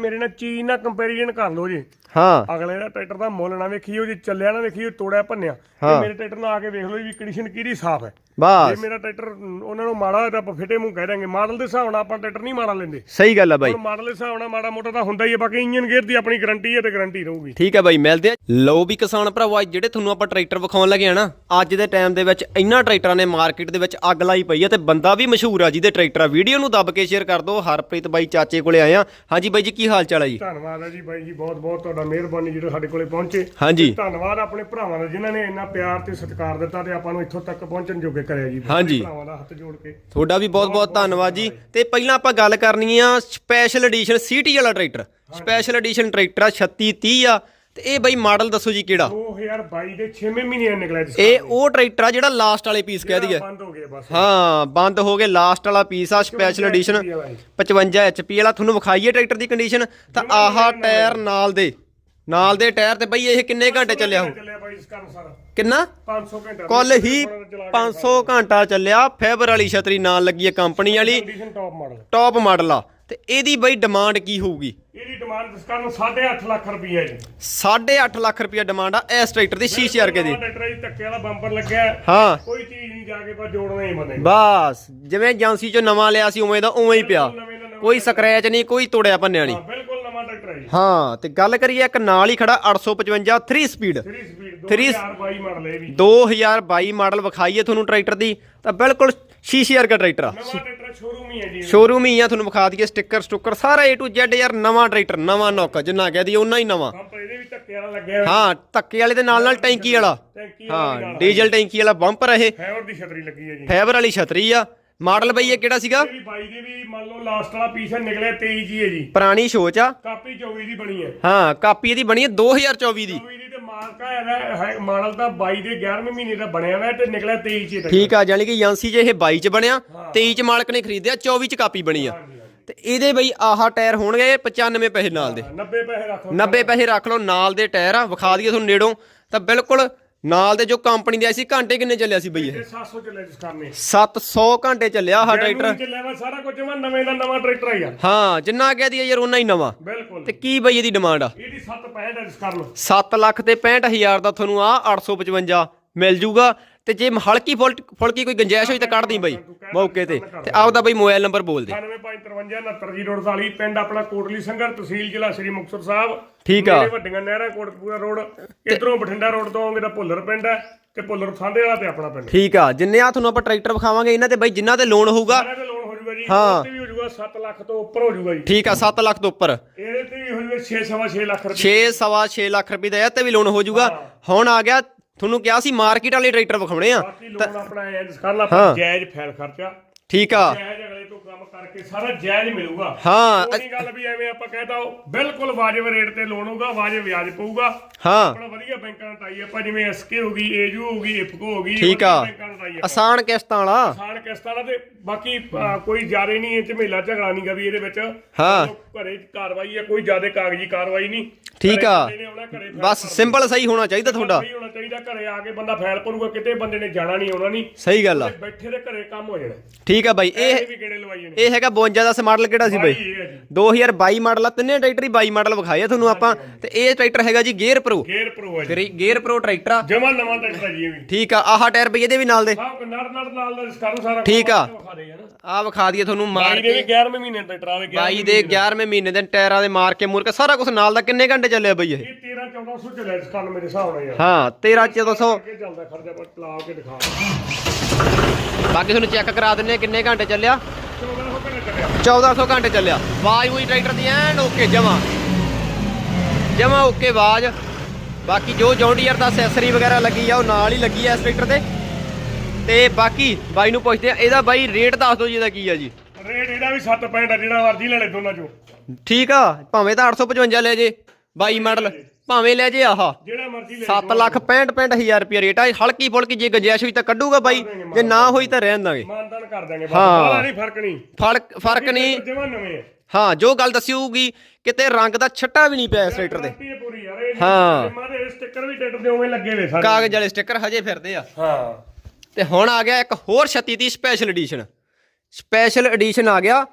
ਮੇਰੇ ਨਾਲ ਚੀਜ਼ ਨਾਲ ਕੰਪੈਰੀਜ਼ਨ ਕਰ ਲਓ ਜੀ। ਹਾਂ। ਅਗਲੇ ਦਾ ਟਰੈਕਟਰ ਦਾ ਮੁੱਲ ਨਾ ਵੇਖੀਓ ਜੀ ਚੱਲਿਆ ਨਾ ਵੇਖੀਓ ਤੋੜਿਆ ਭੰਨਿਆ। ਤੇ ਮੇਰੇ ਟਰੈਕਟਰ ਨਾਲ ਆ ਕੇ ਵੇਖ ਲਓ ਜੀ ਕੰਡੀਸ਼ਨ ਕਿਹਦੀ ਸਾਫ਼ ਹੈ। ਜੇ ਬਸ ਮੇਰਾ ਟਰੈਕਟਰ ਉਹਨਾਂ ਨੂੰ ਮਾੜਾ ਹੋਇਆ ਤਾਂ ਆਪਾਂ ਫਿੱਟੇ ਮੂੰਹ ਕਹਿ ਦਾਂਗੇ ਮਾਡਲ ਦੇ ਹਿਸਾਬ ਨਾਲ ਆਪਾਂ ਟਰੈਕਟਰ ਨਹੀਂ ਮਾੜਾ ਲੈਂਦੇ। ਸਹੀ ਗੱਲ ਆ ਬਾਈ। ਹੁਣ ਮਾਡਲ ਦੇ ਹਿਸਾਬ ਨਾਲ ਮਾੜਾ ਮੋਟਾ ਤਾਂ ਹੁੰਦਾ ਹੀ ਹੈ ਬਾਕੀ ਇੰਜਨ ਗੇਅਰ ਦੀ ਆਪਣੀ ਗਾਰੰਟੀ ਹੈ ਤੇ ਗਾਰੰਟੀ ਰਹੂਗੀ। ਠੀਕ ਹੈ ਬਾਈ ਮਿਲਦੇ ਆ। ਲਓ ਵੀ ਕਿਸਾਨ ਭਰਾਵੋ ਅੱਜ ਜਿਹੜੇ ਤੁਹਾਨੂੰ ਆਪਾਂ ਟਰੈਕਟਰ ਵਿਖਾਉਣ ਲੱਗੇ ਆ ਨਾ ਅੱਜ ਦੇ ਟਾਈਮ ਦੇ ਵਿੱਚ ਇੰਨਾ ਟਰੈਕਟਰਾਂ ਨੇ ਮਾਰਕੀਟ ਦੇ ਵਿੱਚ ਅੱਗ ਲਾਈ ਪਈ ਆ ਤੇ ਬੰਦਾ ਵੀ ਮਸ਼ਹੂਰ ਆ ਜਿਹਦੇ ਟਰੈਕਟਰ ਆ। ਵੀਡੀਓ ਨੂੰ ਦੱਬ ਕੇ ਸ਼ੇਅਰ ਕਰ ਦਿਓ। ਹਰਪ੍ਰੀਤ ਬਾਈ ਚਾਚੇ ਕੋਲੇ ਆਏ ਆ। ਹਾਂਜੀ ਬਾਈ ਜੀ ਕੀ ਹਾਲ ਚਾਲ ਆ ਜੀ? ਧੰਨਵਾਦ ਹੈ ਜੀ ਬਾਈ ਜੀ ਬਹੁਤ ਬਹੁਤ ਤੁਹਾਡਾ ਮਿਹਰਬਾਨੀ ਜਿਹੜੇ ਸਾਡੇ ਕੋਲੇ ਪਹੁੰਚੇ। ਹਾਂਜੀ। ਧੰਨਵਾਦ ਆਪਣੇ ਭਰਾਵਾਂ ਦਾ ਜਿਨ੍ਹਾਂ ਨੇ ਇੰਨਾ ਪਿਆਰ ਤੇ ਸਤਿਕਾਰ ਦਿੱਤਾ ਤੇ ਆਪਾਂ ਨੂੰ ਇੱਥੋਂ ਤੱਕ ਪਹੁੰਚਣ ਜੋਗੇ ਕਰਿਆ ਜੀ। ਹਾਂਜੀ। ਭਰਾਵਾਂ ਦਾ ਹੱਥ ਜੋੜ ਕੇ। ਤੁਹਾਡਾ ਵੀ ਬਹੁਤ ਬਹੁਤ ਧੰਨਵਾਦ ਜੀ। ਤੇ ਪਹਿਲਾਂ ਆਪਾਂ ਗੱਲ ਕਰਨੀ ਆ ਸਪੈਸ਼ਲ ਐਡੀਸ਼ਨ ਸੀਟੀ ਵਾਲਾ ਟਰੈਕਟਰ ਸਪੈਸ਼ਲ ਐਡੀਸ਼ਨ ਟਰੈਕਟਰ ਆ 3630 ਆ। ਤੇ ਇਹ ਬਾਈ ਮਾਡਲ ਦੱਸੋ ਜੀ ਕਿਹੜਾ? 2022 ਦੇ 6ਵੇਂ ਮਹੀਨੇ ਨਿਕਲਿਆ ਜੀ ਇਹ ਉਹ ਟਰੈਕਟਰ ਆ ਜਿਹੜਾ ਲਾਸਟ ਵਾਲੇ ਪੀਸ ਕਹਿ ਦਈਏ। ਬੰਦ ਹੋ ਗਏ ਬਸ। ਹਾਂ ਬੰਦ ਹੋ ਗਏ ਲਾਸਟ ਵਾਲਾ ਪੀਸ ਆ ਸਪੈਸ਼ਲ ਐਡੀਸ਼ਨ 55 HP ਵਾਲਾ ਤੁਹਾਨੂੰ ਵਿਖਾਈਏ ਟਰੈਕਟਰ ਦੀ ਕੰਡੀਸ਼ਨ ਤਾਂ ਆਹਾ ਟਾਇਰ ਨਾਲ ਦੇ। ਨਾਲ ਦੇ ਟਾਇਰ ਤੇ ਬਈ ਇਹ ਕਿੰਨੇ ਘੰਟੇ ਚੱਲਿਆ ਹੋ ਚੱਲਿਆ ਬਾਈ ਇਸ ਕੰਮ ਸਾਰਾ। ਕਿੰਨਾ? 500 ਘੰਟਾ। ਕੁੱਲ ਹੀ 500 ਘੰਟਾ ਚੱਲਿਆ ਫਾਈਬਰ ਵਾਲੀ ਛਤਰੀ ਨਾਲ ਲੱਗੀ ਹੈ ਕੰਪਨੀ ਵਾਲੀ। ਟਾਪ ਮਾਡਲ ਟੌਪ ਮਾਡਲ ਆ। ਤੇ ਇਹਦੀ ਬਈ ਡਿਮਾਂਡ ਕੀ ਹੋਊਗੀ? ਇਹਦੀ ਡਿਮਾਂਡ ਇਸ ਕਰਨ 8.5 ਲੱਖ ਰੁਪਈਆ ਜੀ। 8.5 ਲੱਖ ਰੁਪਏ ਡਿਮਾਂਡ ਆ ਇਸ ਟਰੈਕਟਰ ਦੀ ਸ਼ੀਸ਼ੇ ਵਰਗੇ ਦੀ। ਟਰੈਕਟਰ ਜੀ ਧੱਕੇ ਵਾਲਾ ਬੰਪਰ ਲੱਗਿਆ। ਹੈ। ਹਾਂ ਕੋਈ ਚੀਜ਼ ਨਹੀਂ ਜਾ ਕੇ ਬਸ ਜੋੜਨਾ ਹੀ ਬੰਦੇ ਬਸ ਜਿਵੇਂ ਏਜੰਸੀ ਚੋਂ ਨਵਾਂ ਲਿਆ ਸੀ ਉਵੇਂ ਦਾ ਉਵੇਂ ਹੀ ਪਿਆ। ਕੋਈ ਸਕ੍ਰੈਚ ਨਹੀਂ ਕੋਈ ਤੋੜਿਆ ਭੰਨਿਆ ਨਹੀਂ ਹਾਂ ਤੇ ਗੱਲ ਕਰੀਏ ਇੱਕ ਨਾਲ ਹੀ ਖੜਾ 855 3 ਸਪੀਡ 3 ਸਪੀਡ Three- 2022 ਮਾਡਲ ਇਹ ਵੀ। 2022 ਮਾਡਲ ਵਿਖਾਈਏ ਤੁਹਾਨੂੰ ਟਰੈਕਟਰ ਦੀ ਤਾਂ ਬਿਲਕੁਲ ਸ਼ੀਸ਼ੇ ਵਰਗਾ ਟਰੈਕਟਰ ਆ। ਨਵਾਂ ਟਰੈਕਟਰ ਸ਼ੋਰੂਮ ਹੀ ਹੈ ਜੀ ਸ਼ੋਰੂਮ ਹੀ ਆ ਤੁਹਾਨੂੰ ਵਿਖਾ ਦਈਏ ਸਟicker ਸਟੁੱਕਰ ਸਾਰਾ A to Z ਯਾਰ ਨਵਾਂ ਟਰੈਕਟਰ ਨਵਾਂ ਨੌਕ ਜਿੰਨਾ ਕਹਿ ਦਈਏ ਉਹਨਾਂ ਹੀ ਨਵਾਂ। ਬੰਪਰ ਇਹਦੇ ਵੀ ਧੱਕੇ ਵਾਲਾ ਲੱਗਿਆ ਹੋਇਆ। ਹਾਂ ਧੱਕੇ ਵਾਲੇ ਦੇ ਨਾਲ ਨਾਲ ਟੈਂਕੀ ਵਾਲਾ। ਹਾਂ ਡੀਜ਼ਲ ਟੈਂਕੀ ਵਾਲਾ ਬੰਪਰ ਇਹ। ਫਾਈਬਰ ਦੀ ਛਤਰੀ ਲੱਗੀ ਹੈ ਜੀ। ਫਾਈਬਰ ਵਾਲੀ ਛਤਰੀ ਆ। ਮਾਡਲ ਬਈ ਇਹ ਕਿਹੜਾ ਸੀਗਾ? ਵੀ 22 ਦੇ ਵੀ ਮੰਨ ਲਓ ਲਾਸਟ ਵਾਲਾ ਪੀਸ ਹੈ ਨਿਕਲਿਆ 23 ਜੀ ਹੈ ਜੀ। ਪੁਰਾਣੀ ਸੋਚ ਆ। ਕਾਪੀ 24 ਦੀ ਬਣੀ ਹੈ। ਹਾਂ ਕਾਪੀ ਇਹਦੀ ਬਣੀ ਹੈ 2024 ਦੀ। 24 ਦੀ ਤੇ ਮਾਰਕਾ ਹੈ ਹੈ ਮਾਡਲ ਤਾਂ 22 ਦੇ 11ਵੇਂ ਮਹੀਨੇ ਦਾ ਬਣਿਆ ਹੋਇਆ ਤੇ ਨਿਕਲਿਆ 23 ਚ ਹੀ ਠੀਕ ਆ ਯਾਨੀ ਕਿ ਏਜੰਸੀ 'ਚ ਇਹ 22 'ਚ ਬਣਿਆ 23 'ਚ ਮਾਲਕ ਨੇ ਖਰੀਦਿਆ 24 'ਚ ਕਾਪੀ ਬਣੀ ਆ। ਤੇ ਇਹਦੇ ਬਈ ਆਹਾ ਟਾਇਰ ਹੋਣਗੇ 95 ਪੈਸੇ ਨਾਲ ਦੇ। 90 ਪੈਸੇ ਰੱਖ ਲਓ। 90 ਪੈਸੇ ਰੱਖ ਲਓ ਨਾਲ ਦੇ ਟਾਇਰ ਆ ਵਿਖਾ ਦਈਏ ਤੁਹਾਨੂੰ ਨੇੜੋਂ। ਤਾਂ ਬਿਲਕੁਲ ਨਾਲ ਦੇ ਜੋ ਕੰਪਨੀ ਦੇ ਸੀ ਘੰਟੇ ਕਿੰਨੇ ਚੱਲਿਆ ਸੀ ਬਈ ਇਹ? ਤੇ 700 ਚੱਲੇ ਜਿਸ ਕਰਨੇ 700 ਘੰਟੇ ਚੱਲਿਆ ਆਹ ਟਰੈਕਟਰ। ਚੱਲਿਆ ਵਾ ਸਾਰਾ ਕੁਝ ਜਮਾ ਨਵੇਂ ਦਾ ਨਵਾਂ ਟਰੈਕਟਰ ਆ ਯਾਰ। ਹਾਂ ਜਿੰਨਾ ਕਹਿ ਦਈਏ ਯਾਰ ਉਹਨਾਂ ਹੀ ਨਵਾਂ। ਬਿਲਕੁਲ। ਤੇ ਕੀ ਬਈ ਇਹਦੀ ਡਿਮਾਂਡ ਆ? ਇਹਦੀ 765 ਜਿਸ ਕਰਨ 7 ਲੱਖ ਤੇ 65000 ਦਾ ਤੁਹਾਨੂੰ ਆ 855 ਮਿਲ ਜੂਗਾ। ਤੇ ਜੇ ਹਲਕੀ ਫੁਲਕੀ ਕੋਈ ਗੁੰਜਾਇਸ਼ ਹੋਈ ਤਾਂ ਕੱਢ ਦੀ ਬਈ ਮੌਕੇ ਤੇ। ਤੇ ਆਪਦਾ ਬਈ ਮੋਬਾਈਲ ਨੰਬਰ ਬੋਲ ਦੇ। 9553699048 ਪਿੰਡ ਆਪਣਾ ਕੋਟਲੀ ਸੰਗਰ ਤਹਿਸੀਲ ਜ਼ਿਲ੍ਹਾ ਸ੍ਰੀ ਮੁਕਤਸਰ ਸਾਹਿਬ। ਠੀਕ ਆ। ਵੱਡੀਆਂ ਨਹਿਰਾਂ ਕੋਟਕਪੂਰਾ ਰੋਡ। ਇਧਰੋਂ ਬਠਿੰਡਾ ਰੋਡ ਤੋਂ ਆਉਂਗੇ ਤਾਂ ਭੁੱਲਰ ਪਿੰਡ ਹੈ ਤੇ ਭੁੱਲਰ ਥਾਂਦੇ ਵਾਲਾ ਤੇ ਆਪਣਾ ਪਿੰਡ। ਠੀਕ ਆ। ਜਿੰਨੇ ਆ ਤੁਹਾਨੂੰ ਆਪਾਂ ਟਰੈਕਟਰ ਵਿਖਾਵਾਂਗੇ ਇਹਨਾਂ ਤੇ ਬਈ ਜਿਨ੍ਹਾਂ ਤੇ ਲੋਨ ਹੋਊਗਾ। ਤੇ ਹੋ। ਇਹਦੇ ਵੀ ਹੋ ਜਾਊਗਾ 7 ਲੱਖ ਤੋਂ ਉੱਪਰ ਹੋ ਜਾਊਗਾ ਜੀ। ਠੀਕ ਆ 7 ਲੱਖ ਤੋਂ ਉੱਪਰ। ਇਹਦੇ ਤੇ ਵੀ ਹੋ ਜਾਊਗਾ 6 ਸਵਾ 6 ਲੱਖ ਰੁਪਏ। 6 ਸਵਾ 6 ਲੱਖ ਰੁਪਏ ਦਾ ਇਹ ਤੇ ਵੀ ਲੋਨ ਹੋ। ਜਾਊਗਾ ਹੁਣ ਆ ਗਿਆ ਤੁਹਾਨੂੰ ਕਿਹਾ ਸੀ ਮਾਰਕੀਟ ਵਾਲੇ ਟਰੈਕਟਰ ਵਿਖਾਉਣੇ ਆ। ਬਾਕੀ ਲੋਨ ਆਪਣਾ ਐ ਜਿਸ ਕਰਨ ਆਪਾਂ ਜਾਇਜ਼ ਫੈਲ ਖਰਚਾ। ਠੀਕ ਆ। ਜਾਇਜ਼ ਅਗਲੇ ਤੋਂ ਕੰਮ ਕਰਕੇ ਸਾਰਾ ਜਾਇਜ਼ ਮਿਲੂਗਾ। ਹਾਂ ਨਹੀਂ ਗੱਲ ਵੀ ਐਵੇਂ ਆਪਾਂ ਕਹਿਤਾ ਬਿਲਕੁਲ ਵਾਜਬ ਰੇਟ ਤੇ ਲੋਨ ਹੋਊਗਾ ਵਾਜਬ ਵਿਆਜ ਪਊਗਾ। ਹਾਂ। ਆਪਣਾ ਵਧੀਆ ਬੈਂਕਾਂ ਨਾਲ ਟਾਈ ਆਪਾਂ ਜਿਵੇਂ ਐਸਕੇ ਹੋ ਗਈ ਏਜੂ ਹੋ ਗਈ ਇਫਕੋ ਹੋ ਗਈ ਠੀਕ ਆ। ਆਸਾਨ ਕਿਸ਼ਤਾਂ ਵਾਲਾ। ਆਸਾਨ ਕਿਸ਼ਤਾਂ ਦਾ ਤੇ ਬਾਕੀ ਕੋਈ ਜ਼ਿਆਦਾ ਨਹੀਂ ਇਹ ਝਮੇਲਾ ਝਗੜਾ ਨਹੀਂਗਾ ਵੀ ਇਹਦੇ ਵਿੱਚ। ਹਾਂ। ਘਰੇ ਕਾਰਵਾਈ ਹੈ ਕੋਈ ਜ਼ਿਆਦਾ ਕਾਗਜ਼ੀ ਕਾਰਵਾਈ ਨਹੀਂ। ਠੀਕ ਘਰੇ ਆ। ਬੰਦੇ ਨੇ ਆਉਣਾ, ਘਰੇ ਫਾਈਲ ਬਸ ਸਿੰਪਲ ਸਹੀ ਹੋਣਾ ਚਾਹੀਦਾ ਤੁਹਾਡਾ। ਸਹੀ ਹੋਣਾ ਚਾਹੀਦਾ ਘਰੇ ਆ ਕੇ ਬੰਦਾ ਫਾਈਲ ਭਰੂਗਾ ਕਿਤੇ ਬੰਦੇ ਨੇ ਜਾਣਾ ਨਹੀਂ ਆਉਣਾ ਨਹੀਂ। ਸਹੀ ਗੱਲ ਆ। ਬੈਠੇ ਦੇ ਘਰੇ ਕੰਮ ਹੋ ਜਾਣਾ। ਠੀਕ ਆ ਬਾਈ ਇਹ ਇਹ ਵੀ ਗੇੜੇ ਇਹ ਹੈਗਾ 52 ਦਾ ਮਾਡਲ ਕਿਹੜਾ ਸੀ ਬਾਈ? ਇਹ ਹੈ ਜੀ। 2022 ਮਾਡਲ ਆ ਤਿੰਨੇ ਟਰੈਕਟਰ ਹੀ 22 ਮਾਡਲ ਵਿਖਾਏ ਆ ਤੁਹਾਨੂੰ ਆਪਾਂ। ਤੇ ਇਹ ਟਰੈਕਟਰ ਹੈਗਾ ਜੀ ਗੇਅਰ ਪ੍ਰੋ ਗੇਅਰ ਪ੍ਰੋ ਹੈ ਜੀ। ਗੇਅਰ ਪ੍ਰੋ ਟਰੈਕਟਰ ਆ। ਜਮਾ ਨਵਾਂ ਟਰੈਕਟਰ ਹੈ ਜੀ ਇਹ ਵੀ। ਠੀਕ ਆ ਆਹ ਟਾਇਰ ਬਈ ਇਹਦੇ ਵੀ ਨਾਲ ਦੇ। ਸਭ ਨੜ ਨੜ ਨਾਲ ਦਾ ਸਕਾਰੂ ਸਾਰਾ ਠੀਕ ਆ। ਵਿਖਾ ਦੇ ਯਾਰ। ਆ ਵਿਖਾ ਦਈਏ ਤੁਹਾਨੂੰ ਮਾਰ ਬਾਈ ਦੇ ਵੀ 11ਵੇਂ ਮਹੀਨੇ ਟਰੈਕਟਰ ਆਵੇ 22 ਦੇ 11ਵੇਂ ਮਹੀਨੇ ਦੇ ਟਾਇਰਾਂ ਦੇ ਮਾਰ ਕੇ ਮੁਰ ਕੇ ਸਾਰਾ ਕੁਝ ਨਾਲ ਦਾ ਕਿੰਨੇ ਘੰਟੇ ਚੱਲਿਆ ਬਈ ਇਹ? ਇਹ 13 1400 ਚੱਲਿਆ ਇਸ ਕੰਨ ਮੇਰੇ ਹਿਸਾਬ ਨਾਲ ਯਾਰ। ਹਾਂ 13 1400 ਅੱਗੇ ਚੱਲਦਾ ਖਰਚਾ ਪਰ ਚਲਾ ਕੇ ਦਿਖਾ ਬਾਕੀ ਤੁਹਾਨੂੰ ਚੈੱਕ ਕਰਾ ਦਿੰਨੇ ਆ ਕਿੰਨੇ ਘੰਟੇ ਚੱਲਿਆ। 1400 ਕਿੰਨੇ ਚੱਲਿਆ 1400 ਘੰਟੇ ਚੱਲਿਆ। ਆਵਾਜ਼ ਹੋਈ ਟਰੈਕਟਰ ਦੀ ਐਨ ਓਕੇ ਜਮਾ। ਜਮਾ ਓਕੇ ਆਵਾਜ਼। ਬਾਕੀ ਜੋ ਜੌਂਡੀਅਰ ਦਾ ਅਸੈਸਰੀ ਵਗੈਰਾ ਲੱਗੀ ਆ ਉਹ ਨਾਲ ਹੀ ਲੱਗੀ ਆ ਇਸ ਟਰੈਕਟਰ ਤੇ। ਤੇ ਬਾਕੀ ਬਾਈ ਨੂੰ ਪੁੱਛਦੇ ਆ ਇਹਦਾ ਬਾਈ ਰੇਟ ਦੱਸ ਦਿਓ ਜੀ ਇਹਦਾ ਕੀ ਆ ਜੀ। ਰੇਟ ਇਹਦਾ ਵੀ 7 ਪੈਂਟ ਆ ਜਿਹੜਾ ਮਰਜ਼ੀ ਲੈ ਲੈ ਦੋਨਾਂ ਚੋਂ। ਠੀਕ ਆ ਭਾਵੇਂ ਤਾਂ 855 ਲੈ ਜੇ 22 ਮਾਡਲ ਭਾਵੇਂ ਲੈ ਜੇ ਆਹ ਜਿਹੜਾ ਮਰਜ਼ੀ ਲੈ 7 ਲੱਖ 65 65000 ਰੁਪਏ ਰੇਟ ਆ ਇਹ ਹਲਕੀ ਫੁਲਕੀ ਜੇ ਗੰਜਾਇਸ਼ ਹੋਈ ਤਾਂ ਕੱਢੂਗਾ ਬਾਈ। ਜੇ ਨਾ ਹੋਈ ਤਾਂ ਰਹਿਣ ਦਾਂਗੇ। ਮਾਨਦਾਨ ਕਰ ਦਾਂਗੇ ਬਸ ਹਾਂ। ਬਾਹਲਾ ਨਹੀਂ ਫ਼ਰਕ ਨਹੀਂ। ਫ਼ਰਕ ਫ਼ਰਕ ਨਹੀਂ। ਜਮਾ ਨਵੇਂ ਆ। ਹਾਂ ਜੋ ਗੱਲ ਦੱਸੀ ਹੋਊਗੀ ਕਿਤੇ ਰੰਗ ਦਾ ਛੱਟਾ ਵੀ ਨਹੀਂ ਪਿਆ ਇਸ ਗਾਰੰਟੀ ਹੈ ਪੂਰੀ ਯਾਰ ਇਹ ਹਾਂ। ਮਾਰੇ ਸਟicker ਵੀ ਟਰੈਕਟਰ ਦੇ ਉਵੇਂ ਲੱਗੇ ਹੋਏ ਸਾਰੇ। ਕਾਗਜ਼ ਵਾਲੇ ਸਟicker ਹਜੇ ਫਿਰਦੇ ਆ। ਹਾਂ। ਤੇ ਹੁਣ ਆ ਗਿਆ ਇੱਕ ਹੋਰ 36 ਦੀ ਸਪੈਸ਼ਲ ਐਡੀਸ਼ਨ ਸਪੈਸ਼ਲ ਐਡੀਸ਼ਨ ਆ ਗਿਆ।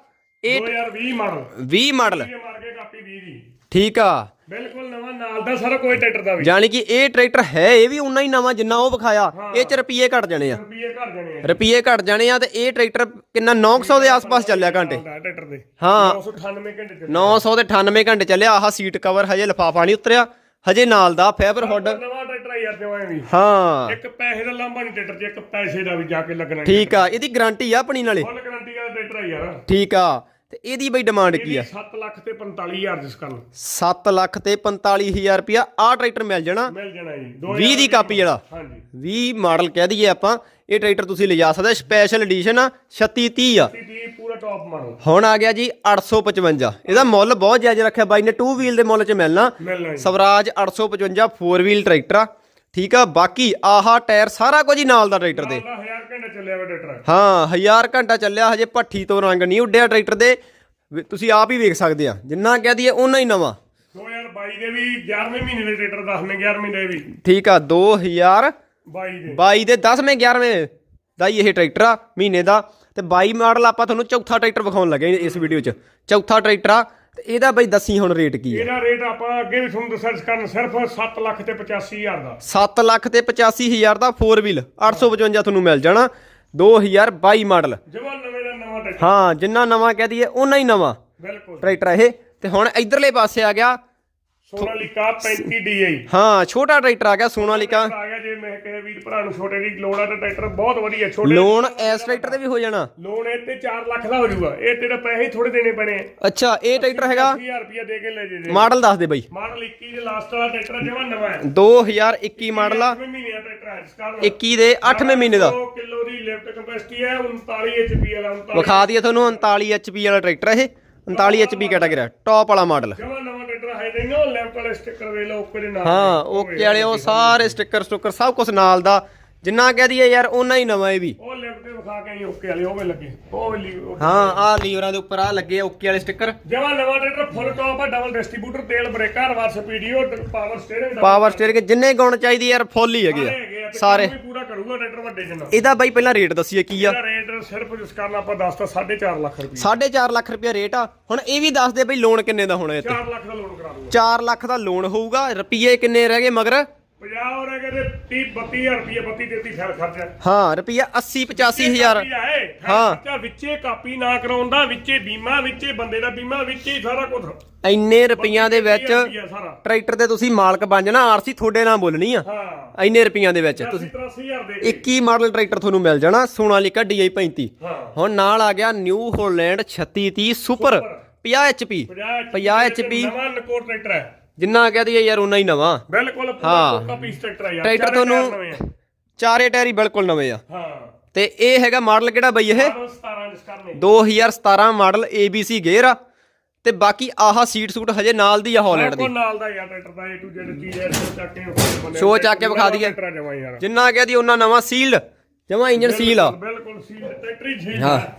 ਇਹ 2020 ਮਾਡਲ 20 ਮਾਡਲ ਇਹ ਮਾਰ ਕੇ ਕਾਪੀ 20 ਦੀ। ਠੀਕ ਆ। ਬਿਲਕੁਲ ਨਵਾਂ ਨਾਲ ਦਾ ਸਾਰਾ ਕੋਈ ਟਰੈਕਟਰ ਦਾ ਵੀ। ਜਾਣੀ ਕਿ ਇਹ ਟਰੈਕਟਰ ਹੈ ਇਹ ਵੀ ਉਨਾ ਹੀ ਨਵਾਂ ਜਿੰਨਾ ਉਹ ਵਿਖਾਇਆ ਇਹ ਚ ਰੁਪਏ ਘਟ ਜਾਣੇ ਆ। ਰੁਪਏ ਘਰ ਜਾਣੇ ਆ। ਰੁਪਏ ਘਟ ਜਾਣੇ ਆ ਤੇ ਇਹ ਟਰੈਕਟਰ ਕਿੰਨਾ 900 ਦੇ ਆਸ-ਪਾਸ ਚੱਲਿਆ ਘੰਟੇ। ਦਾ ਟਰੈਕਟਰ ਦੇ। ਹਾਂ। 998 ਘੰਟੇ ਚ 900 ਤੇ 98 ਘੰਟੇ ਚੱਲਿਆ ਆਹ ਸੀਟ ਕਵਰ ਹਜੇ ਲਫਾਫਾ ਨਹੀਂ ਉਤਰਿਆ ਹਜੇ ਨਾਲ ਦਾ ਫਾਈਬਰ ਹੁੱਡ ਨਵਾਂ ਟਰੈਕਟਰ ਆ ਯਾਰ ਜਮਾਂ ਵੀ। ਹਾਂ। ਇੱਕ ਪੈਸੇ ਦਾ ਲਾਂਭਾ ਨਹੀਂ ਟਰੈਕਟਰ 'ਚ ਇੱਕ ਪੈਸੇ ਦਾ ਵੀ ਜਾ ਕੇ ਲੱਗਣਾ ਠੀਕ ਆ ਇਹਦੀ ਗਾਰੰਟੀ ਆ ਆਪਣੀ ਨਾਲੇ। ਫੁੱਲ ਗਾਰੰਟੀ ਵਾਲਾ ਟਰੈਕਟਰ ਆ ਯਾਰ। ਠੀਕ ਆ। ਤੇ ਇਹਦੀ ਬਈ ਡਿਮਾਂਡ ਕੀ ਆ? 7 ਲੱਖ ਤੇ 45000 ਜਿਸ ਕਰਨ। 7 ਲੱਖ ਤੇ 45000 ਰੁਪਿਆ ਆ ਟਰੈਕਟਰ ਮਿਲ ਜਾਣਾ। ਮਿਲ ਜਾਣਾ ਜੀ 20 ਦੀ ਕਾਪੀ ਵਾਲਾ। ਹਾਂਜੀ। 20 ਮਾਡਲ ਕਹਿ ਦਈਏ ਆਪਾਂ ਇਹ ਟਰੈਕਟਰ ਤੁਸੀਂ ਲਿਜਾ ਸਕਦੇ ਸਪੈਸ਼ਲ ਐਡੀਸ਼ਨ ਆ 3630 ਆ। ਦੀ ਪੂਰਾ ਟੌਪ ਮਾਡਲ ਹੁਣ ਆ ਗਿਆ ਜੀ 855 ਇਹਦਾ ਮੁੱਲ ਬਹੁਤ ਜਾਇਜ਼ ਰੱਖਿਆ ਬਾਈ ਨੇ 2 ਵੀਲ ਦੇ ਮੁੱਲ 'ਚ ਮਿਲਣਾ। ਸਵਰਾਜ 855 4 ਵੀਲ ਟਰੈਕਟਰ ਆ। ਠੀਕ ਆ ਬਾਕੀ ਆਹਾ ਟਾਇਰ ਸਾਰਾ ਕੁਝ ਹੀ ਨਾਲ ਦਾ ਟਰੈਕਟਰ ਦੇ। ਦਾ 1000 ਘੰਟੇ ਚੱਲਿਆ ਵਾ ਟਰੈਕਟਰ? ਹਾਂ ਹਜ਼ਾਰ ਘੰਟਾ ਚੱਲਿਆ ਹਜੇ ਭੱਠੀ ਤੋਂ ਰੰਗ ਨਹੀਂ ਉੱਡਿਆ ਟਰੈਕਟਰ ਦੇ। ਵੀ ਤੁਸੀਂ ਆਪ ਹੀ ਵੇਖ ਸਕਦੇ ਆ ਜਿੰਨਾ ਕਹਿ ਦਈਏ ਓਨਾ ਹੀ ਨਵਾਂ। 2022 ਦੇ ਵੀ 11ਵੇਂ ਮਹੀਨੇ ਦੇ ਟਰੈਕਟਰ 10ਵੇਂ 11ਵੇਂ ਦੇ ਵੀ। ਠੀਕ ਆ 2022 22 ਦੇ। ਦੇ 10ਵੇਂ 11ਵੇਂ ਦਾ ਹੀ ਇਹ ਟਰੈਕਟਰ ਆ ਮਹੀਨੇ ਦਾ। ਤੇ 22 ਮਾਡਲ ਆਪਾਂ ਤੁਹਾਨੂੰ ਚੌਥਾ ਟਰੈਕਟਰ ਵਿਖਾਉਣ ਲੱਗੇ ਇਸ ਵੀਡੀਓ 'ਚ। ਚੌਥਾ ਟਰੈਕਰ ਆ ਤੇ ਇਹਦਾ ਬਈ ਦੱਸੀ ਹੁਣ ਰੇਟ ਕੀ ਆ? ਇਹਦਾ ਰੇਟ ਆਪਾਂ ਅੱਗੇ ਵੀ ਤੁਹਾਨੂੰ ਦੱਸਿਆ ਕਰਨ ਸਿਰਫ 7 ਲੱਖ ਤੇ 85000 ਦਾ। 7 ਲੱਖ ਤੇ 85000 ਦਾ 4 ਵੀਲ 855 ਤੁਹਾਨੂੰ ਮਿਲ ਜਾਣਾ 2022 ਮਾਡਲ। ਜਵਾਨ ਨਵੇਂ ਦਾ ਨਵਾਂ ਟਰੈਕਟਰ। ਹਾਂ ਜਿੰਨਾ ਨਵਾਂ ਕਹਿ ਦਈਏ ਓਨਾ ਹੀ ਨਵਾਂ। ਬਿਲਕੁਲ। ਟਰੈਕਟਰ ਇਹ। ਤੇ ਹੁਣ ਇਧਰਲੇ ਪਾਸੇ ਆ ਗਿਆ ਸੋਨਾਲੀਕਾ 35 DI ਹਾਂ ਛੋਟਾ ਟਰੈਕਰ ਆ ਗਿਆ ਸੋਨਾਲੀਕਾ। ਆ ਗਿਆ ਜੇ ਮੈਂ ਕਹੇ ਵੀਰ ਭਰਾ ਨੂੰ ਛੋਟੇ ਦੀ ਲੋੜ ਆ ਤਾਂ ਟਰੈਕਟਰ ਬਹੁਤ ਵਧੀਆ ਛੋਟੇ ਲੋਨ ਇਸ ਟਰੈਕਟਰ ਤੇ ਵੀ ਹੋ ਜਾਣਾ। ਲੋਨ ਇਹ ਤੇ 4 ਲੱਖ ਦਾ ਹੋ ਜਾਊਗਾ। ਇਹ ਤੇਰਾ ਪੈਸੇ ਹੀ ਥੋੜੇ ਦੇਣੇ ਪੈਣੇ ਅੱਛਾ ਇਹ ਟਰੈਕਟਰ ਹੈਗਾ? 80000 ਰੁਪਇਆ ਦੇ ਕੇ ਲੈ ਜੇ ਜੇ। ਮਾਡਲ ਦੱਸ ਦੇ ਬਈ। ਮਾਡਲ 21 ਦੇ ਲਾਸਟ ਵਾਲਾ ਟਰੈਕਟਰ ਜਵਾਨ ਨਵਾਂ ਹੈ। 2021 ਮਾਡਲ ਆ। 8ਵੇਂ ਮਹੀਨੇ ਦਾ ਟਰੈਕਟਰ ਹੈ ਜਿਸ ਕਾਰਨ। 21 ਦੇ 8ਵੇਂ ਮਹੀਨੇ ਦਾ। 100 ਕਿਲੋ ਦੀ ਲਿਫਟ ਕਪੈਸਿਟੀ ਹੈ 39 HP ਵਾਲਾ 39 ਵਿਖਾ ਦਈਏ ਤੁਹਾਨੂੰ 39 HP ਵਾਲਾ ਟਰੈਕਟਰ ਇਹ। 39 HP ਕੈਟਾਗਰੀ ਟੌਪ ਵਾਲਾ ਮਾਡਲ। ਜਵਾਨ ਨਵਾਂ ਟਰੈਕਟਰ ਹੈ ਲੈਫਟ ਵਾਲੇ ਸਟicker ਵੇ ਲੋ ਉੱਪਰ ਦੇ ਨਾਲ ਹਾਂ ਓਕੇ ਵਾਲੇ ਉਹ ਸਾਰੇ ਸਟicker ਸਟੁੱਕਰ ਸਭ ਕੁਝ ਨਾਲ ਦਾ। ਜਿੰਨਾ ਕਹਿ ਦਈਏ ਯਾਰ ਓਨਾ ਹੀ ਨਵਾਂ ਇਹ ਵੀ। ਉਹ ਲਿਫਟ ਤੇ ਵਿਖਾ ਕੇ ਆਈ ਓਕੇ ਵਾਲੇ ਉਹ ਵੀ ਲੱਗੇ। ਉਹ ਵੀ ਲੀ- ਹਾਂ ਆ ਲੀਵਰਾਂ ਦੇ ਉੱਪਰ ਆ ਲੱਗੇ ਓਕੇ ਵਾਲੇ ਸਟicker ਜਵਾਨ ਨਵਾਂ ਟਰੈਕਟਰ ਫੁੱਲ ਟੌਪ ਹੈ ਡਬਲ ਡਿਸਟ੍ਰੀਬਿਊਟਰ ਤੇਲ breaker reverse PTO power steering power steering ਜਿੰਨੇ ਗੁਣ ਚਾਹੀਦੀ ਯਾਰ ਫੁੱਲ ਹੀ ਹੈਗੇ ਹੈਗੇ ਆ ਆ ਤੇ ਸਾਰੇ। ਕੰਮ ਵੀ ਪੂਰਾ ਕਰੂਗਾ ਟਰੈਕਟਰ ਵੱਡੇ ਜਿੰਨਾ। ਇਹਦਾ ਬਾਈ ਪਹਿਲਾਂ ਰੇਟ ਦੱਸੀਏ ਕੀ ਆ? ਇਹਦਾ ਰੇਟ ਸਿਰਫ ਜਿਸ ਕਾਰਨ ਆਪਾਂ ਦੱਸਤਾ 4.5 ਲੱਖ ਰੁਪਏ 4.5 ਲੱਖ ਰੁਪਏ ਰੇਟ ਆ। ਹੁਣ ਇਹ ਵੀ ਦੱਸ ਦੇ ਬਈ ਲੋਨ ਕਿੰਨੇ ਦਾ ਹੋਣਾ ਇਹ ਤੇ 4 ਲੱਖ ਦਾ ਲੋਨ ਕਰਾ ਦੂੰਗਾ। 4 ਲੱਖ ਦਾ ਲੋਨ ਹੋਊਗਾ ਰੁਪਏ ਕਿੰਨੇ ਰਹਿ ਗਏ ਮਗਰ? 50 ਹੋ ਰਹੇ ਕਹਿੰਦੇ 30 32000 ਰੁਪਏ 32 33 ਫੇਰ ਖਰਚਾ। ਹਾਂ ਰੁਪਏ 80 85000 ਹਾਂ। ਵਿੱਚੇ ਕਾਪੀ ਨਾ ਕਰਾਉਂਦਾ ਵਿੱਚੇ ਬੀਮਾ ਵਿੱਚੇ ਬੰਦੇ ਦਾ ਬੀਮਾ ਵਿੱਚੇ ਹੀ ਸਾਰਾ ਕੁਝ ਇੰਨੇ ਰੁਪਈਆਂ ਦੇ ਵਿੱਚ ਸਾਰਾ। ਟਰੈਕਟਰ ਤੇ ਤੁਸੀਂ ਮਾਲਕ ਬਣ ਜਾਣਾ ਆਰਸੀ ਤੁਹਾਡੇ ਨਾਲ ਬੋਲਣੀ ਆ। ਹਾਂ। ਇੰਨੇ ਰੁਪਈਆਂ ਦੇ ਵਿੱਚ ਤੁਸੀਂ 83000 ਦੇ ਕੇ। 21 ਮਾਡਲ ਟਰੈਕਟਰ ਤੁਹਾਨੂੰ ਮਿਲ ਜਾਣਾ ਸੋਨਾਲੀਕਾ DI 35 ਹਾਂ। ਹੁਣ ਨਾਲ ਆ ਗਿਆ New Holland 3630 super 50 HP 50 HP ਨਵਾਂ ਨਕੋਰ ਟਰੈਕਟਰ ਹੈ। ਜਿੰਨਾ ਕਹਿ ਦਈਏ ਯਾਰ ਉਨਾ ਹੀ ਨਵਾਂ। ਬਿਲਕੁਲ ਹਾਂ। ਪੀਸ ਟਰੈਕਟਰ ਹੈ ਯਾਰ ਟਰੈਕਟਰ ਚਾਰੇ ਟਾਇਰ ਨਵੇਂ ਤੁਹਾਨੂੰ ਚਾਰੇ ਟਾਇਰ ਹੀ ਬਿਲਕੁਲ ਨਵੇਂ ਆ। ਹਾਂ। ਤੇ ਇਹ ਹੈਗਾ ਮਾਡਲ ਕਿਹੜਾ ਬਈ ਇਹ? 17 ਜਿਸ ਕਰਨੇ 2017 ਮਾਡਲ ABC ਗੇਅਰ ਆ। ਤੇ ਬਾਕੀ ਆਹ ਸੀਟ ਸੂਟ ਹਜੇ ਨਾਲ ਦੀ ਆ ਹਾਲੈਂਡ ਦੀ। ਕੋ ਨਾਲ ਦਾ ਯਾਰ ਟਰੈਕਟਰ ਦਾ A to Z ਚੀਜ਼ ਹੈ ਸ਼ੋ ਚੱਕ ਕੇ ਉੱਪਰ ਬੰਨੇ ਸ਼ੋ ਚੱਕ ਕੇ ਵਿਖਾ ਦਈਏ। ਟਰੈਕਟਰ ਜਮਾ ਯਾਰ। ਜਿੰਨਾ ਕਹਿ ਦੀ ਉਹਨਾਂ ਨਵਾਂ ਸੀਲਡ ਜਮਾ ਇੰਜਨ ਸੀਲ ਆ। ਬਿਲਕੁਲ ਸੀਲ ਟਰੈਕਟਰ ਹੀ ਸੀਲ ਹਾਂ ਹੈ।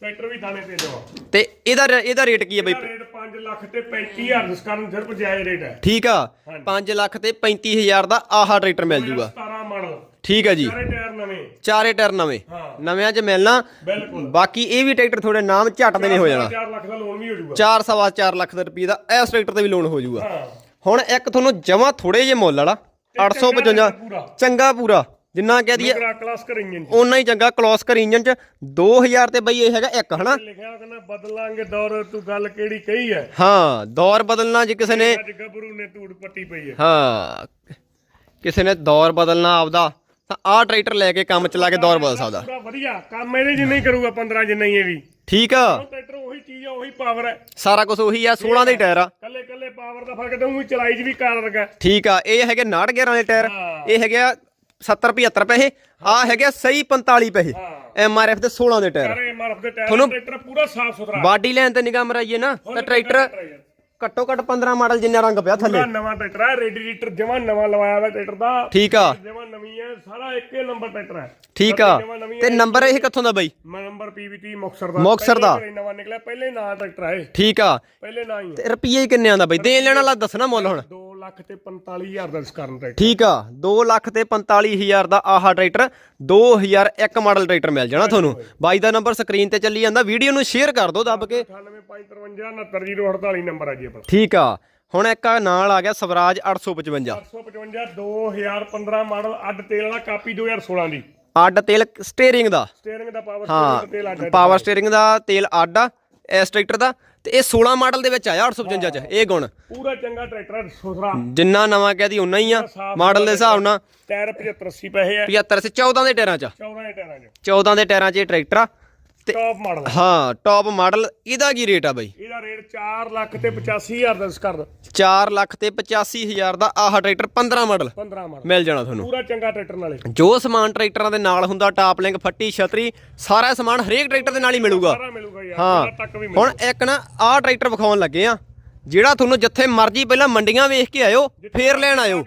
ਟਰੈਕਟਰ ਵੀ ਦਾਣੇ ਤੇ ਜਮਾ ਤੇ ਇਹਦਾ ਰ- ਇਹਦਾ ਰੇਟ ਕੀ ਹੈ ਬਈ? ਰੇਟ 5 ਲੱਖ ਤੇ 35000 ਜਿਸ ਕਾਰਨ ਸਿਰਫ ਜਾਇਜ਼ ਰੇਟ ਹੈ। ਠੀਕ ਆ? 5 ਲੱਖ ਤੇ 35000 ਦਾ ਆਹ ਟਰੈਕਟਰ ਮਿਲ ਜੂਗਾ। 17 ਮਾਡਲ ਠੀਕ ਹੈ ਜੀ। ਸਾਰੇ ਟਾਇਰ ਨਵੇਂ। ਚਾਰੇ ਟਾਇਰ ਨਵੇਂ। ਹਾਂ। ਨਵਿਆਂ 'ਚ ਮਿਲਣਾ। ਬਿਲਕੁਲ। ਬਾਕੀ ਇਹ ਵੀ ਟਰੈਕਟਰ ਥੋੜੇ ਨਾਮ ਝੱਟ ਦੇ ਨੇ ਹੋ ਜਾਣਾ। 4 ਲੱਖ ਦਾ ਲੋਨ ਵੀ ਹੋ ਜਾਊਗਾ 4 ਸਵਾ 4 ਲੱਖ ਦੇ ਰੁਪਏ ਦਾ ਇਸ ਟਰੈਕਟਰ ਤੇ ਵੀ ਲੋਨ ਹੋ ਜਾਊਗਾ ਹਾਂ। ਹੁਣ ਇੱਕ ਤੁਹਾਨੂੰ ਜਮਾ ਥੋੜੇ ਜਿਹੇ ਮੁੱਲ ਵਾਲਾ 855 ਪੂਰਾ। ਚੰਗਾ ਪੂਰਾ। ਜਿੰਨਾ ਕਹਿ ਦਈਏ ਮੇਰਾ ਕਲਾਸ ਕਰ ਇੰਜਨ ਓਨਾ ਹੀ ਚੰਗਾ ਕਲੋਸ ਕਰ ਇੰਜਨ 'ਚ। 2000 ਤੇ ਬਈ ਇਹ ਹੈਗਾ ਇੱਕ ਹਨਾ? ਲਿਖਿਆ ਕਹਿੰਦਾ ਬਦਲਾਂਗੇ ਦੌਰ ਤੂੰ ਗੱਲ ਕਿਹੜੀ ਕਹੀ ਹੈ ਹਾਂ ਦੌਰ ਬਦਲਣਾ ਜੇ ਕਿਸੇ ਨੇ ਅੱਜ ਗੱਭਰੂ ਨੇ ਧੂੜ ਪੱਟੀ ਪਈ ਹੈ ਹਾਂ ਕਿਸੇ ਨੇ ਦੌਰ ਬਦਲਣਾ ਆਪਦਾ ਤਾਂ ਆਹ ਟਰੈਕਟਰ ਲੈ ਕੇ ਕੰਮ ਚਲਾ ਕੇ ਦੌਰ ਬਦਲ ਸਕਦਾ। ਪੂਰਾ ਵਧੀਆ ਕੰਮ ਇਹਦੇ ਜਿੰਨਾ ਹੀ ਕਰੂਗਾ 15 ਜਿੰਨਾ ਹੀ ਇਹ ਵੀ। ਠੀਕ ਆ। ਟਰੈਕਟਰ ਉਹੀ ਚੀਜ਼ ਆ ਉਹੀ ਪਾਵਰ ਹੈ ਸਾਰਾ ਕੁਝ ਉਹੀ ਆ 16 ਦੇ ਟਾਇਰ ਆ। ਕੱਲੇ ਕੱਲੇ ਪਾਵਰ ਦਾ ਫ਼ਰਕ ਤੇ ਉਹ ਚਲਾਈ 'ਚ ਵੀ ਕਾਰ ਵਰਗਾ। ਠੀਕ ਆ ਇਹ ਹੈਗੇ 69 11 ਦੇ ਟਾਇਰ। ਇਹ ਹੈਗੇ ਆ 70 75 ਪੈਸੇ ਆ ਹੈਗੇ ਸਹੀ 45 ਪੈਸੇ। ਐਮ ਆਰ ਐਫ ਦੇ 16 ਦੇ ਟਾਇਰ। ਸਾਰੇ ਐਮਆਰਐਫ ਦੇ ਟਾਇਰ ਤੁਹਾਨੂੰ- ਟਰੈਕਟਰ ਪੂਰਾ ਸਾਫ਼ ਸੁਥਰਾ। ਬਾਡੀ ਲਾਈਨ ਤੇ ਨਿਗਾਹ ਮਰਾਈਏ ਨਾ ਤਾਂ ਟਰੈਕਟਰ ਘੱਟੋ ਘੱਟ 15 ਮਾਡਲ ਜਿੰਨਾ ਰੰਗ ਪਿਆ ਥੱਲੇ। ਨਵਾਂ ਟਰੈਕਟਰ ਹੈ ਰੇਡੀਏਟਰ ਜਮਾ ਨਵਾਂ ਲਵਾਇਆ ਹੋਇਆ ਟਰੈਕਟਰ ਦਾ। ਠੀਕ ਆ। ਜਮਾ ਨਵੀਂ ਹੈ ਸਾਰਾ ਇੱਕੇ ਨੰਬਰ ਟਰੈਕਟਰ ਹੈ ਠੀਕ ਆ। ਤੇ ਨੰਬਰ ਇਹ ਕਿੱਥੋਂ ਦਾ ਬਈ? ਨੰਬਰ ਪੀਵੀਟੀ ਮੁਕਸਰ ਦਾ। ਮੁਕਤਸਰ ਦਾ। ਨਵਾਂ ਨਿਕਲਿਆ ਪਹਿਲੇ ਨਾਂ ਟਰੈਕਟਰ ਹੈ ਠੀਕ ਆ। ਪਹਿਲੇ ਨਾਂ ਹੀ ਤੇ ਰੁਪਈਏ ਕਿੰਨੇ ਆਂਦਾ ਬਈ? ਦੇਣ ਲੈਣ ਵਾਲਾ ਦੱਸਣਾ ਮੁੱਲ ਹੁਣ। 2 ਲੱਖ ਤੇ 45000 ਦਾ ਡਿਸਕਾਊਂਟ ਹੈ ਠੀਕ ਆ 2 ਲੱਖ ਤੇ 45000 ਦਾ ਆਹਾ ਟਰੈਕਟਰ 2001 ਮਾਡਲ ਟਰੈਕਟਰ ਮਿਲ ਜਾਣਾ ਤੁਹਾਨੂੰ। ਬਾਈ ਦਾ ਨੰਬਰ ਸਕਰੀਨ ਤੇ ਚੱਲੀ ਜਾਂਦਾ ਵੀਡੀਓ ਨੂੰ ਸ਼ੇਅਰ ਕਰ ਦਿਓ ਦੱਬ ਕੇ। 9855 690048 ਨੰਬਰ ਆ ਜੀ ਆਪਣਾ। ਠੀਕ ਆ ਹੁਣ ਇੱਕ ਆ ਨਾਲ ਆ ਗਿਆ ਸਵਰਾਜ 855 855 2015 ਮਾਡਲ ਅੱਡ ਤੇਲ ਵਾਲਾ ਕਾਪੀ 2016 ਦੀ। ਅੱਡ ਤੇਲ ਸਟੀਅਰਿੰਗ ਦਾ। ਸਟੀਅਰਿੰਗ ਦਾ ਪਾਵਰ ਤੇਲ ਅੱਡ। ਪਾਵਰ ਸਟੀਅਰਿੰਗ ਦਾ ਤੇਲ ਅੱਡ ਆ। ਇਸ ਟਰੈਕਟਰ ਦਾ ਤੇ ਇਹ 16 ਮਾਡਲ ਦੇ ਵਿੱਚ ਆਇਆ 855 ਚ। ਇਹ ਗੁਣ। ਪੂਰਾ ਚੰਗਾ ਟਰੈਕਟਰ ਸੁਥਰਾ। ਜਿੰਨਾ ਨਵਾਂ ਕਹਦੀ ਉਨਾ ਹੀ ਆ। ਮਾਡਲ ਦੇ ਹਿਸਾਬ ਨਾਲ ਟਾਇਰ 75 80 ਪੈਸੇ ਆ। 75 ਸੇ 14 ਦੇ ਟਾਇਰਾਂ ਚ। 14 ਦੇ ਟਾਇਰਾਂ 'ਚ। 14 ਦੇ ਟਾਇਰਾਂ 'ਚ ਇਹ ਟਰੈਕਟਰ ਆ। ਟੌਪ ਮਾਡਲ ਹਾਂ ਟੌਪ ਮਾਡਲ ਇਹਦਾ ਕੀ ਰੇਟ ਆ ਬਾਈ? 4 ਲੱਖ ਤੇ 85000 ਦਾ ਕਰ 4 ਲੱਖ ਤੇ 85000 ਦਾ ਆਹ ਟਰੈਕਟਰ 15 ਮਾਡਲ। 15 ਮਾਡਲ। ਮਿਲ ਜਾਣਾ ਤੁਹਾਨੂੰ। ਪੂਰਾ ਚੰਗਾ ਟਰੈਕਟਰ ਨਾਲੇ। ਜੋ ਸਮਾਨ ਟਰੈਕਟਰਾਂ ਦੇ ਨਾਲ ਹੁੰਦਾ ਟਾਪ ਲਿੰਕ ਫੱਟੀ ਛਤਰੀ ਸਾਰਾ ਸਮਾਨ ਹਰੇਕ ਟਰੈਕਟਰ ਦੇ ਨਾਲ ਹੀ ਮਿਲੂਗਾ। ਸਾਰਾ ਮਿਲੂਗਾ ਯਾਰ ਹਾਂ। ਹੁਣ ਇੱਕ ਨਾ ਆਹ ਟਰੈਕਟਰ ਵਿਖਾਉਣ ਲੱਗੇ ਆ ਜਿਹੜਾ ਤੁਹਾਨੂੰ ਜਿੱਥੇ ਮਰਜ਼ੀ ਪਹਿਲਾਂ ਮੰਡੀਆਂ ਵੇਖ ਕੇ ਆਇਓ ਫੇਰ ਲੈਣ ਆਇਓ।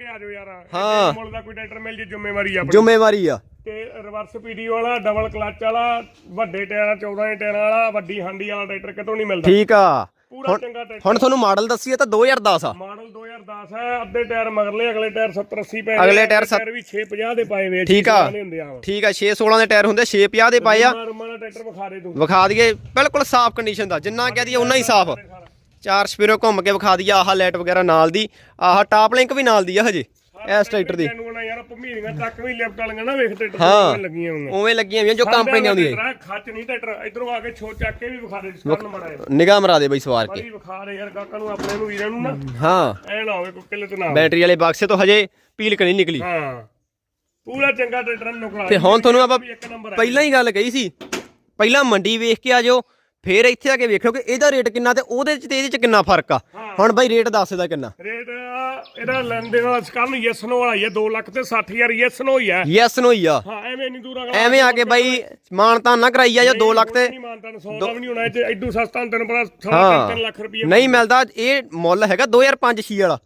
ਹਾਂ। ਮੁੱਲ ਦਾ ਕੋਈ ਟਰੈਕਟਰ ਮਿਲ ਜੇ ਜ਼ਿੰਮੇਵਾਰੀ ਆ ਆਪਣੀ। ਜ਼ਿੰਮੇਵਾਰੀ ਆ। ਤੇ ਰਿਵਰਸ ਪੀਡੀਓ ਵਾਲਾ ਡਬਲ ਕਲਚ ਵਾਲਾ ਵੱਡੇ ਟਾਇਰਾਂ 14 ਦੇ ਟਾਇਰਾਂ ਵਾਲਾ ਵੱਡੀ ਹਾਂਡੀ ਵਾਲਾ ਟਰੈਕਟਰ ਕਿਤੋਂ ਨਹੀਂ ਮਿਲਦਾ। ਠੀਕ ਆ। ਪੂਰਾ ਚੰਗਾ ਟਰੈਕਟਰ ਹੁਣ ਤੁਹਾਨੂੰ ਮਾਡਲ ਦੱਸੀਏ ਤਾਂ 2010 ਆ। ਮਾਡਲ 2010 ਹੈ ਅੱਧੇ ਟਾਇਰ ਮਗਰਲੇ ਅਗਲੇ ਟਾਇਰ 70 80 ਪਏ ਅਗਲੇ ਟਾਇਰ ਸੱਤ- ਵੀ 650 ਦੇ ਪਾਏ ਵੇ ਠੀਕ ਆ। ਨਹੀਂ ਹੁੰਦੇ ਆ ਠੀਕ ਆ 6 16 ਦੇ ਟਾਇਰ ਹੁੰਦੇ 6 50 ਦੇ ਪਾਏ ਆ। ਰਮਾ ਦਾ ਟਰੈਕਟਰ ਵਿਖਾ ਦੇ ਤੂੰ। ਵਿਖਾ ਦਈਏ ਬਿਲਕੁਲ ਸਾਫ਼ ਕੰਡੀਸ਼ਨ ਦਾ ਜਿੰਨਾ ਕਹਿ ਦਈਏ ਉਨਾ ਹੀ ਸਾਫ਼। ਚਾਰ ਸਪੀਰੋ ਘੁੰਮ ਕੇ ਵਿਖਾ ਦਈਏ ਆਹ ਲਾਈਟ ਵਗੈਰਾ ਨਾਲ ਦੀ ਆਹ ਟਾਪ ਲਿੰਕ ਵੀ ਨਾਲ ਦੀ ਆ ਹਜੇ। ਇਸ ਟਰੈਕਟਰ ਦੀ। ਤੈਨੂੰ ਨਾ ਯਾਰ ਭਮੀਰੀਆਂ ਤੱਕ ਵੀ ਲਿਫਟ ਵਾਲੀਆਂ ਨਾ ਵੇਖ ਟਰੈਕਟਰ ਹਾਂ। ਤੇ ਲੱਗੀਆਂ ਹੋਈਆਂ। ਉਵੇਂ ਲੱਗੀਆਂ ਹੋਈਆਂ ਜੋ ਕੰਪਨੀ ਦੀਆਂ ਹੁੰਦੀਆਂ ਟਰੈਕਟਰ ਆ, ਖੱਚ ਨਹੀਂ ਟਰੈਕਟਰ ਇਧਰੋਂ ਆ ਕੇ ਛੋ ਚੱਕ ਕੇ ਵੀ ਵਿਖਾ ਦੇ ਸਟਰਨ ਮੜਾ ਨਿਗਾਹ ਮਰਾ ਦੇ ਬਈ ਸਵਾਰ ਕੇ। ਬੜੀ ਵਿਖਾ ਦੇ ਯਾਰ ਕਾਕਾ ਨੂੰ ਆਪਣੇ ਨੂੰ ਵੀਰਾਂ ਨੂੰ ਨਾ। ਹਾਂ। ਐ ਨਾ ਹੋਵੇ ਕੋਈ ਕਿੱਲੇ ਤੇ ਨਾ ਹੋਵੇ। ਬੈਟਰੀ ਵਾਲੇ ਬਾਕਸੇ ਤੋਂ ਹਜੇ ਪੀਲਕ ਨਹੀਂ ਨਿਕਲੀ। ਹਾਂ। ਪੂਰਾ ਚੰਗਾ ਟਰੈਕਟਰ ਨੁਕਰਾ ਤੇ ਹੁਣ ਤੁਹਾਨੂੰ ਆਪਾਂ ਇੱਕ ਨੰਬਰ ਆ। ਪਹਿਲਾਂ ਹੀ ਗੱਲ ਕਹੀ ਸੀ ਪਹਿਲਾਂ ਮੰਡੀ ਵੇਖ ਕੇ ਆ ਜਾਓ ਫੇਰ ਇੱਥੇ ਆ ਕੇ ਵੇਖੋ ਕਿ ਇਹਦਾ ਰੇਟ ਕਿੰਨਾ ਤੇ ਉਹਦੇ ਚ ਤੇ ਇਹਦੇ ਚ ਕਿੰਨਾ ਫ਼ਰਕ ਆ। ਹੁਣ ਬਈ ਰੇਟ ਦੱਸ ਇਹਦਾ ਕਿੰਨਾ? ਰੇਟ ਆ, ਇਹਦਾ ਦੇਣ ਵਾਲਾ ਕਰਨ ਯੈਸ ਨੋ ਵਾਲਾ ਹੀ ਹੈ 2 ਲੱਖ ਤੇ 60000 ਯੈਸ ਨੋ ਹੀ ਹੈ ਯੈਸ ਨੋ ਹੀ ਆ। ਹਾਂ ਐਵੇਂ ਨਹੀਂ ਦੂਰ ਐਵੇਂ ਆ ਕੇ ਬਾਈ ਮਾਨਤਾ ਨਾ ਕਰਾਈ ਆ ਜੋ 2 ਲੱਖ ਤੇ ਨਹੀਂ ਮਾਨਤਾ 100 ਦਾ ਵੀ ਨਹੀਂ ਹੋਣਾ ਇਹ ਐਡੂ ਸਸਤਾ ਤੈਨੂੰ ਪਤਾ ਹਾਂ। 3 ਲੱਖ ਰੁਪਏ ਨਹੀਂ ਮਿਲਦਾ। ਇਹ ਮੁੱਲ ਹੈਗਾ 2005 ਛੀ ਵਾਲਾ।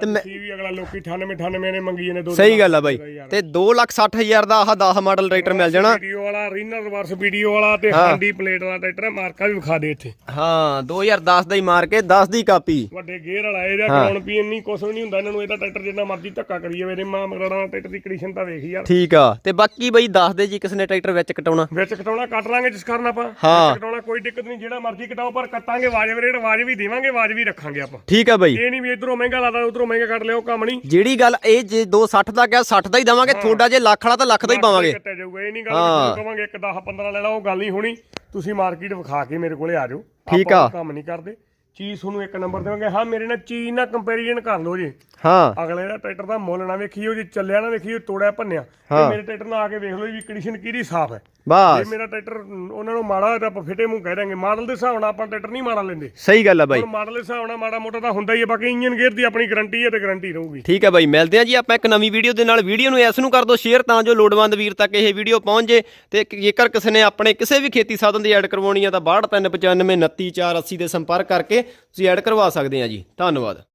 ਤੇ ਮੈਂ- ਵੀ ਅਗਲਾ ਲੋਕੀ 98 98 ਨੇ ਮੰਗੀ ਨੇ ਦੋ ਸਹੀ ਗੱਲ ਆ ਬਾਈ। ਤੇ 2 ਲੱਖ 60 ਹਜ਼ਾਰ ਦਾ ਆਹ 10 ਮਾਡਲ ਟਰੈਕਟਰ ਮਿਲ ਜਾਣਾ। ਵੀਡੀਓ ਵਾਲਾ ਰੀਨਰ ਰਿਵਰਸ ਵੀਡੀਓ ਵਾਲਾ ਤੇ ਹਾਂਡੀ ਪਲੇਟ ਵਾਲਾ ਟਰੈਕਟਰ ਹੈ, ਮਾਰਕਾ ਵੀ ਵਿਖਾ ਦੇ ਇੱਥੇ। ਹਾਂ 2010 ਦਾ ਹੀ ਮਾਰ ਕੇ 10 ਦੀ ਕਾਪੀ। ਵੱਡੇ ਗੇਅਰ ਵਾਲਾ ਇਹਦਾ ਕਰਾਉਣ ਪੀਣ ਨਹੀਂ ਕੁਛ ਵੀ ਨਹੀਂ ਹੁੰਦਾ ਇਹਨਾਂ ਨੂੰ ਇਹਦਾ ਟਰੈਕਟਰ ਜਿੰਨਾ ਮਰਜ਼ੀ ਧੱਕਾ ਕਰੀ ਜਾਵੇ ਇਹਦੇ ਮਾਂ ਮਗਰਾਂ ਟਰੈਕਟਰ ਦੀ ਕੰਡੀਸ਼ਨ ਤਾਂ ਵੇਖ ਯਾਰ। ਠੀਕ ਆ ਤੇ ਬਾਕੀ ਬਈ ਦੱਸ ਦੇ ਜੀ ਕਿਸ ਨੇ ਟਰੈਕਟਰ ਵਿੱਚ ਕਟਾਉਣਾ। ਵਿੱਚ ਕਟਾਉਣਾ ਕੱਟ ਲਾਂਗੇ ਜਿਸ ਕਾਰਨ ਆਪਾਂ। ਹਾਂ। ਕਟਾਉਣਾ ਕੋਈ ਦਿੱਕਤ ਨਹੀਂ ਜਿਹੜਾ ਮਰਜ਼ੀ ਕਟਾਓ ਪਰ ਕੱਟਾਂਗੇ ਵਾਜਬ ਰੇਟ ਵਾਜਬ ਵੀ ਦੇਵਾਂਗੇ ਵਾਜਬ ਵੀ ਰੱਖਾਂਗੇ ਆਪਾਂ। ਠੀਕ ਆ ਬਾਈ। ਇਹ ਨਹੀਂ ਵੀ ਇਧਰੋਂ ਮਹਿੰਗਾ ਲਾਦਾ ਉਧਰੋਂ ਮਹਿੰਗਾ ਕੱਟ ਲਿਓ ਕੰਮ ਨਹੀਂ। ਜਿਹੜੀ ਗੱਲ ਇਹ ਜੇ 260 ਦਾ ਕਿਹਾ 60 ਦਾ ਹੀ ਦਵਾਂਗੇ ਥੋੜਾ ਜੇ ਲੱਖ ਵਾਲਾ ਤਾਂ ਲੱਖ ਦਾ ਹੀ ਪਾਵਾਂਗੇ। ਕੱਟਿਆ ਜਾਊਗਾ ਇਹ ਨਹੀਂ ਗੱਲ ਕਿ ਕਵਾਂਗੇ ਇੱਕ 10 15 ਲੈ ਲਓ ਉਹ ਗੱਲ ਨਹੀਂ ਹੋਣੀ। ਤੁਸੀਂ ਮਾਰਕੀਟ ਵਿਖਾ ਕੇ ਮੇਰੇ ਕੋਲੇ ਆ ਜਾਓ। ਠੀਕ ਆ। ਕੰਮ ਨਹੀਂ ਕਰਦੇ। ਚੀਜ਼ ਤੁਹਾਨੂੰ ਇੱਕ ਨੰਬਰ ਦੇਵਾਂਗੇ। ਹਾਂ ਮੇਰੇ ਨਾਲ ਚੀਜ਼ ਨਾਲ ਕੰਪੈਰੀਜ਼ਨ ਕਰ ਲਓ ਜੀ। ਹਾਂ। ਅਗਲੇ ਦਾ ਟਰੈਕਟਰ ਦਾ ਮੁੱਲ ਨਾ ਵੇਖੀਓ ਜੀ ਚੱਲਿਆ ਨਾ ਵੇਖੀਓ ਤੋੜਿਆ ਭੰਨਿਆ। ਤੇ ਮੇਰੇ ਟਰੈਕਟਰ ਨਾਲ ਆ ਕੇ ਵੇਖ ਲਓ ਵੀ ਕੰਡੀਸ਼ਨ ਕਿਹਦੀ ਸਾਫ਼ ਹੈ। ਜੇ ਬਸ ਮੇਰਾ ਟਰੈਕਟਰ ਉਹਨਾਂ ਨੂੰ ਮਾੜਾ ਹੈ ਤਾਂ ਆਪਾਂ ਫਿੱਟੇ ਮੂੰਹ ਕਹਿ ਦਾਂਗੇ ਮਾਡਲ ਦੇ ਹਿਸਾਬ ਨਾਲ ਆਪਾਂ ਟਰੈਕਟਰ ਨਹੀਂ ਮਾੜਾ ਲੈਂਦੇ। ਸਹੀ ਗੱਲ ਆ ਬਾਈ। ਮਾਡਲ ਦੇ ਹਿਸਾਬ ਨਾਲ ਮਾੜਾ ਮੋਟਾ ਤਾਂ ਹੁੰਦਾ ਹੀ ਹੈ ਬਾਕੀ ਇੰਜਨ ਗੇਅਰ ਦੀ ਆਪਣੀ ਗਾਰੰਟੀ ਹੈ ਤੇ ਗਾਰੰਟੀ ਰਹੂਗੀ। ਠੀਕ ਹੈ ਬਾਈ ਮਿਲਦੇ ਆ ਜੀ ਆਪਾਂ ਇੱਕ ਨਵੀਂ ਵੀਡੀਓ ਦੇ ਨਾਲ। ਵੀਡੀਓ ਨੂੰ ਇਸ ਨੂੰ ਕਰ ਦਿਓ ਸ਼ੇਅਰ ਤਾਂ ਜੋ ਲੋੜਵੰਦ ਵੀਰ ਤੱਕ ਇਹ ਵੀਡੀਓ ਪਹੁੰਚ। ਜੇ ਤੇ ਜੇਕਰ ਕਿਸੇ ਨੇ ਆਪਣੇ ਕਿਸੇ ਵੀ ਖੇਤੀ ਸਾਧਨ ਦੀ ਐਡ ਕਰਵਾਉਣੀ ਆ ਤਾਂ 6295 29480 ਦੇ ਸੰਪਰਕ ਕਰਕੇ ਤੁਸੀਂ ਐਡ ਕਰਵਾ ਸਕਦੇ ਆ ਜੀ। ਧੰਨਵਾਦ।